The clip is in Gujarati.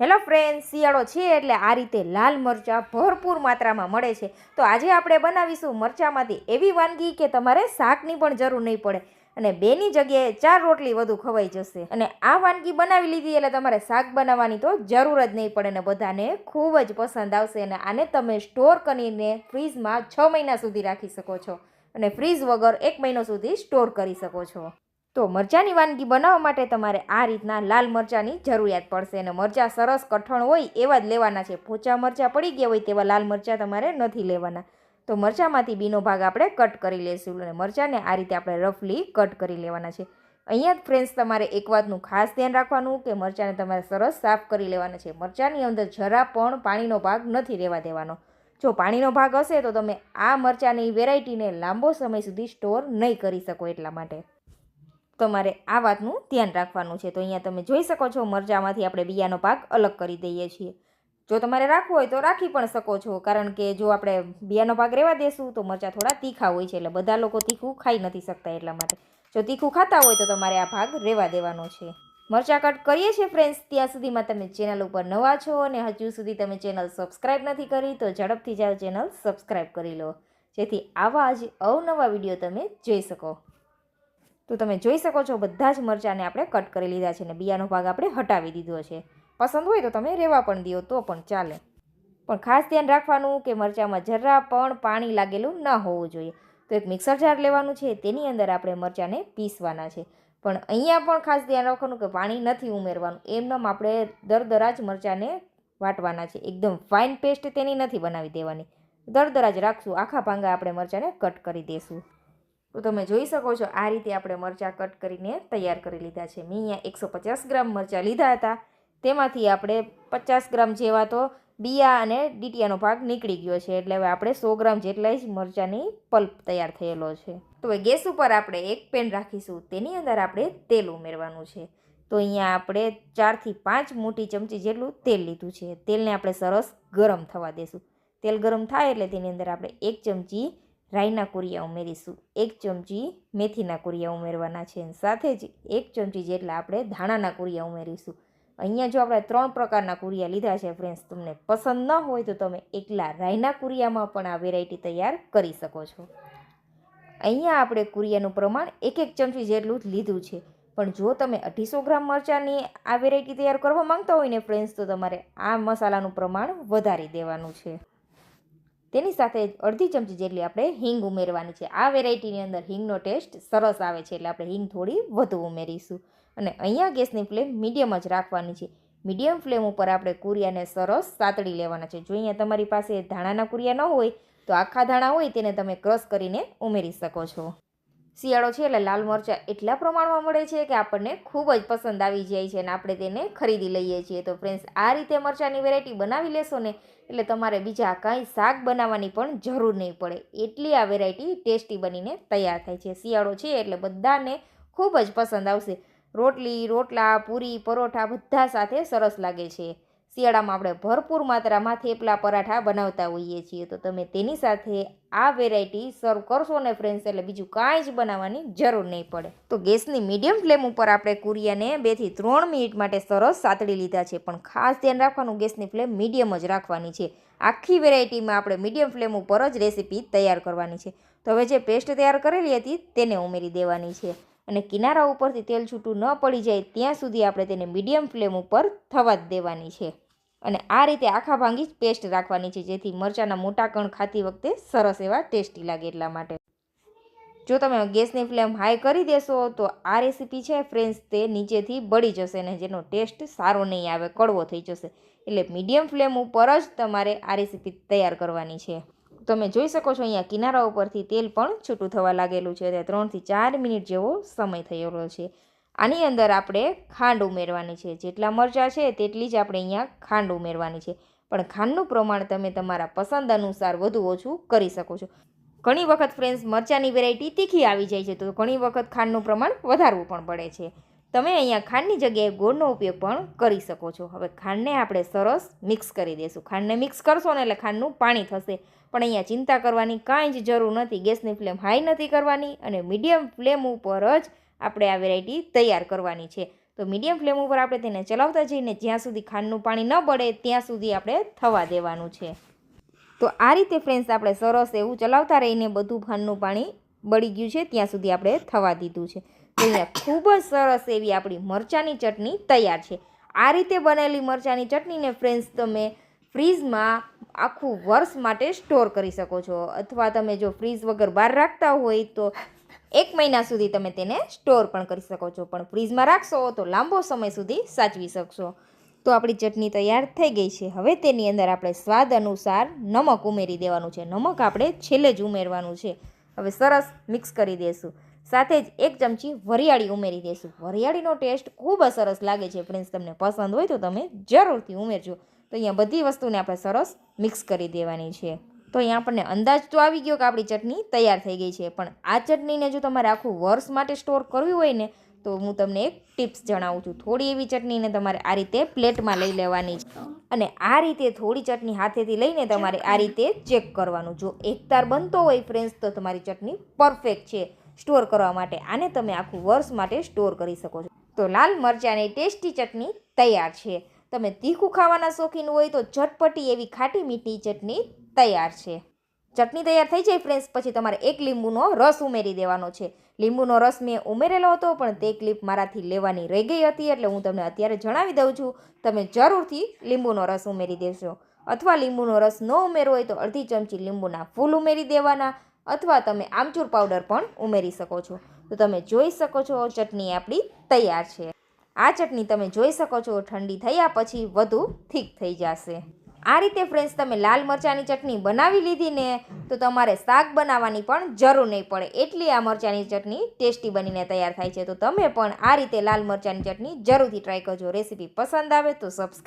હેલો ફ્રેન્ડ શિયાળો છે એટલે આ રીતે લાલ મરચાં ભરપૂર માત્રામાં મળે છે. તો આજે આપણે બનાવીશું મરચાંમાંથી એવી વાનગી કે તમારે શાકની પણ જરૂર નહીં પડે અને બેની જગ્યાએ ચાર રોટલી વધુ ખવાઈ જશે. અને આ વાનગી બનાવી લીધી એટલે તમારે શાક બનાવવાની તો જરૂર જ નહીં પડે ને બધાને ખૂબ જ પસંદ આવશે અને આને તમે સ્ટોર કરીને ફ્રીજમાં છ મહિના સુધી રાખી શકો છો. અને ફ્રીજ વગર એક મહિનો સુધી સ્ટોર કરી શકો છો. તો મરચાંની વાનગી બનાવવા માટે તમારે આ રીતના લાલ મરચાંની જરૂરિયાત પડશે અને મરચાં સરસ કઠણ હોય એવા જ લેવાના છે. પોચા મરચાં પડી ગયા હોય તેવા લાલ મરચાં તમારે નથી લેવાના. તો મરચાંમાંથી બીનો ભાગ આપણે કટ કરી લઈશું અને મરચાંને આ રીતે આપણે રફલી કટ કરી લેવાના છે. અહીંયા જ ફ્રેન્ડ્સ તમારે એક વાતનું ખાસ ધ્યાન રાખવાનું કે મરચાંને તમારે સરસ સાફ કરી લેવાના છે. મરચાંની અંદર જરા પણ પાણીનો ભાગ નથી રહેવા દેવાનો. જો પાણીનો ભાગ હશે તો તમે આ મરચાંની વેરાયટીને લાંબો સમય સુધી સ્ટોર નહીં કરી શકો એટલા માટે. તમારે આ વાતનું ધ્યાન રાખવાનું છે. તો અહીંયા તમે જોઈ શકો છો, મરચાંમાંથી આપણે બિયાનો ભાગ અલગ કરી દઈએ છીએ. જો તમારે રાખવું હોય તો રાખી પણ શકો છો, કારણ કે જો આપણે બિયાનો ભાગ રહેવા દેશું તો મરચાં થોડા તીખા હોય છે, એટલે બધા લોકો તીખું ખાઈ નથી શકતા એટલા માટે. જો તીખું ખાતા હોય તો તમારે આ ભાગ રહેવા દેવાનો છે. મરચાં કટ કરીએ છીએ ફ્રેન્ડ્સ, ત્યાં સુધીમાં તમે ચેનલ ઉપર નવા છો અને હજુ સુધી તમે ચેનલ સબસ્ક્રાઈબ નથી કરી તો ઝડપથી જાઓ ચેનલ સબસ્ક્રાઈબ કરી લો. જેથી આવા જ અવનવા વીડિયો તમે જોઈ શકો. તો તમે જોઈ શકો છો, બધા જ મરચાંને આપણે કટ કરી લીધા છે અને બિયાનો ભાગ આપણે હટાવી દીધો છે. પસંદ હોય તો તમે રહેવા પણ દો, તો પણ ચાલે. પણ ખાસ ધ્યાન રાખવાનું કે મરચાંમાં જરા પણ પાણી લાગેલું ન હોવું જોઈએ. તો એક મિક્સર જાર લેવાનું છે, તેની અંદર આપણે મરચાંને પીસવાના છે. પણ અહીંયા પણ ખાસ ધ્યાન રાખવાનું કે પાણી નથી ઉમેરવાનું એમનેમ આપણે દરદરા જ મરચાંને વાટવાના છે. એકદમ ફાઇન પેસ્ટ તેની નથી બનાવી દેવાની. દરદરા જ રાખશું, આખા ભાંગા આપણે મરચાંને કટ કરી દઈશું તો તમે જોઈ શકો છો, આ રીતે આપણે મરચાં કટ કરીને તૈયાર કરી લીધા છે. મેં અહીંયા એકસો પચાસ ગ્રામ મરચાં લીધા હતા. તેમાંથી આપણે પચાસ ગ્રામ જેવા તો બિયા અને ડીટીયાનો ભાગ નીકળી ગયો છે. એટલે હવે આપણે સો ગ્રામ જેટલા જ મરચાંની પલ્પ તૈયાર થયેલો છે. તો હવે ગેસ ઉપર આપણે એક પેન રાખીશું. તેની અંદર આપણે તેલ ઉમેરવાનું છે. તો અહીંયા આપણે ચારથી પાંચ મોટી ચમચી જેટલું તેલ લીધું છે. તેલને આપણે સરસ ગરમ થવા દેશું. તેલ ગરમ થાય એટલે તેની અંદર આપણે એક ચમચી રાઈના કુરિયા ઉમેરીશું. એક ચમચી મેથીના કુરિયા ઉમેરવાના છે. સાથે જ એક ચમચી જેટલા આપણે ધાણાના કુરિયા ઉમેરીશું. અહીંયા જો આપણે ત્રણ પ્રકારના કુરિયા લીધા છે ફ્રેન્ડ્સ તમને પસંદ ન હોય તો તમે એકલા રાઈના કુરિયામાં પણ આ વેરાયટી તૈયાર કરી શકો છો. અહીંયા આપણે કુરિયાનું પ્રમાણ એક એક ચમચી જેટલું જ લીધું છે. પણ જો તમે અઢીસો ગ્રામ મરચાંની આ વેરાયટી તૈયાર કરવા માંગતા હોય ને ફ્રેન્ડ્સ તો તમારે આ મસાલાનું પ્રમાણ વધારી દેવાનું છે. તેની સાથે અડધી ચમચી જેટલી આપણે હિંગ ઉમેરવાની છે. આ વેરાયટીની અંદર હિંગનો ટેસ્ટ સરસ આવે છે એટલે આપણે હિંગ થોડી વધુ ઉમેરીશું. અને અહીંયા ગેસની ફ્લેમ મીડિયમ જ રાખવાની છે. મીડિયમ ફ્લેમ ઉપર આપણે કુરિયાને સરસ સાતડી લેવાના છે. જો અહીંયા તમારી પાસે ધાણાના કુરિયા ન હોય, તો આખા ધાણા હોય તેને તમે ક્રશ કરીને ઉમેરી શકો છો. શિયાળો છે એટલે લાલ મરચાં એટલા પ્રમાણમાં મળે છે કે આપણને ખૂબ જ પસંદ આવી જાય છે અને આપણે તેને ખરીદી લઈએ છીએ. તો ફ્રેન્ડ્સ આ રીતે મરચાંની વેરાયટી બનાવી લેશો ને, એટલે તમારે બીજા કાંઈ શાક બનાવવાની પણ જરૂર નહીં પડે. એટલી આ વેરાયટી ટેસ્ટી બનીને તૈયાર થાય છે. શિયાળો છે એટલે બધાને ખૂબ જ પસંદ આવશે. રોટલી, રોટલા, પૂરી, પરોઠા બધા સાથે સરસ લાગે છે. શિયાળામાં આપણે ભરપૂર માત્રામાં થેપલા પરાઠા બનાવતા હોઈએ છીએ. તો તમે તેની સાથે આ વેરાયટી સર્વ કરશો ને ફ્રેન્ડ્સ એટલે બીજું કાંઈ જ બનાવવાની જરૂર નહીં પડે. તો ગેસની મીડિયમ ફ્લેમ ઉપર આપણે કુરિયાને બેથી ત્રણ મિનિટ માટે સરસ સાતળી લીધા છે. પણ ખાસ ધ્યાન રાખવાનું, ગેસની ફ્લેમ મીડિયમ જ રાખવાની છે. આખી વેરાયટીમાં આપણે મીડિયમ ફ્લેમ ઉપર જ રેસીપી તૈયાર કરવાની છે. તો હવે જે પેસ્ટ તૈયાર કરેલી હતી, તેને ઉમેરી દેવાની છે. અને કિનારા ઉપરથી તેલ છૂટું ન પડી જાય ત્યાં સુધી આપણે તેને મીડિયમ ફ્લેમ ઉપર થવા જ દેવાની છે. અને આ રીતે આખા ભાંગી પેસ્ટ રાખવાની છે, જેથી મરચાંના મોટા કણ ખાતી વખતે સરસ એવા ટેસ્ટી લાગે એટલા માટે. જો તમે ગેસની ફ્લેમ હાઈ કરી દેશો, તો આ રેસીપી છે ફ્રેન્ડ્સ, તે નીચેથી બળી જશે ને જેનો ટેસ્ટ સારો નહીં આવે, કડવો થઈ જશે. એટલે મીડિયમ ફ્લેમ ઉપર જ તમારે આ રેસીપી તૈયાર કરવાની છે. તમે જોઈ શકો છો અહીંયા કિનારા ઉપરથી તેલ પણ છૂટું થવા લાગેલું છે. ત્યાં ત્રણથી ચાર મિનિટ જેવો સમય થયેલો છે. આની અંદર આપણે ખાંડ ઉમેરવાની છે. જેટલા મરચાં છે તેટલી જ આપણે અહીંયા ખાંડ ઉમેરવાની છે. પણ ખાંડનું પ્રમાણ તમે તમારા પસંદ અનુસાર વધુ ઓછું કરી શકો છો. ઘણી વખત ફ્રેન્ડ્સ મરચાંની વેરાયટી તીખી આવી જાય છે તો ઘણી વખત ખાંડનું પ્રમાણ વધારવું પણ પડે છે. તમે અહીંયા ખાંડની જગ્યાએ ગોળનો ઉપયોગ પણ કરી શકો છો. હવે ખાંડને આપણે સરસ મિક્સ કરી દઈશું. ખાંડને મિક્સ કરશો ને એટલે ખાંડનું પાણી થશે. પણ અહીંયા ચિંતા કરવાની કાંઈ જ જરૂર નથી. ગેસની ફ્લેમ હાઈ નથી કરવાની અને મીડિયમ ફ્લેમ ઉપર જ આપણે આ વેરાયટી તૈયાર કરવાની છે. તો મીડિયમ ફ્લેમ ઉપર આપણે તેને ચલાવતા જઈને જ્યાં સુધી ખાંડનું પાણી ન બળે ત્યાં સુધી આપણે થવા દેવાનું છે. તો આ રીતે ફ્રેન્ડ્સ આપણે સરસ એવું ચલાવતા રહીને બધું ખાંડનું પાણી બળી ગયું છે. ત્યાં સુધી આપણે થવા દીધું છે. અહીંયા ખૂબ જ સરસ એવી આપણી મરચાંની ચટણી તૈયાર છે. આ રીતે બનેલી મરચાંની ચટણીને ફ્રેન્ડ્સ તમે ફ્રીજમાં આખું વર્ષ માટે સ્ટોર કરી શકો છો. અથવા તમે જો ફ્રીઝ વગર બહાર રાખતા હોય તો એક મહિના સુધી તમે તેને સ્ટોર પણ કરી શકો છો. પણ ફ્રીજમાં રાખશો તો લાંબો સમય સુધી સાચવી શકશો. તો આપણી ચટણી તૈયાર થઈ ગઈ છે. હવે તેની અંદર આપણે સ્વાદ અનુસાર નમક ઉમેરી દેવાનું છે. નમક આપણે છેલ્લે જ ઉમેરવાનું છે. હવે સરસ મિક્સ કરી દઈશું સાથે જ એક ચમચી વરિયાળી ઉમેરી દઈશું વરિયાળીનો ટેસ્ટ ખૂબ જ સરસ લાગે છે ફ્રેન્ડ્સ. તમને પસંદ હોય તો તમે જરૂરથી ઉમેરજો. તો અહીંયા બધી વસ્તુને આપણે સરસ મિક્સ કરી દેવાની છે. તો અહીંયા આપણને અંદાજ તો આવી ગયો કે આપણી ચટણી તૈયાર થઈ ગઈ છે. પણ આ ચટણીને જો તમારે આખું વર્ષ માટે સ્ટોર કરવી હોય ને, તો હું તમને એક ટિપ્સ જણાવું છું. થોડી એવી ચટણીને તમારે આ રીતે પ્લેટમાં લઈ લેવાની છે. અને આ રીતે થોડી ચટણી હાથેથી લઈને તમારે આ રીતે ચેક કરવાનું. જો એકતાર બનતો હોય ફ્રેન્ડ્સ, તો તમારી ચટણી પરફેક્ટ છે. સ્ટોર કરવા માટે. આને તમે આખું વર્ષ માટે સ્ટોર કરી શકો છો. તો લાલ મરચાંની ટેસ્ટી ચટણી તૈયાર છે. તમે તીખું ખાવાના શોખીન હોય તો ઝટપટી એવી ખાટી મીઠી ચટણી તૈયાર છે. ચટણી તૈયાર થઈ જાય ફ્રેન્ડ્સ, પછી તમારે એક લીંબુનો રસ ઉમેરી દેવાનો છે. લીંબુનો રસ મેં ઉમેરેલો હતો, પણ તે ક્લિપ મારાથી લેવાની રહી ગઈ હતી, એટલે હું તમને અત્યારે જણાવી દઉં છું. તમે જરૂરથી લીંબુનો રસ ઉમેરી દેશો. અથવા લીંબુનો રસ ન ઉમેરવો હોય તો અડધી ચમચી લીંબુના ફૂલ ઉમેરી દેવાના. અથવા તમે આમચૂર પાવડર પણ ઉમેરી શકો છો. તો તમે જોઈ શકો છો ચટણી આપણી તૈયાર છે. આ ચટણી તમે જોઈ શકો છો ઠંડી થયા પછી વધુ થીક થઈ જશે. આ રીતે ફ્રેન્ડ્સ તમે લાલ મરચાંની ચટણી બનાવી લીધી ને તો તમારે શાક બનાવવાની પણ જરૂર નહીં પડે. એટલી આ મરચાંની ચટણી ટેસ્ટી બનીને તૈયાર થાય છે. તો તમે પણ આ રીતે લાલ મરચાંની ચટણી જરૂરથી ટ્રાય કરજો. રેસીપી પસંદ આવે તો સબસ્ક્રાઈબ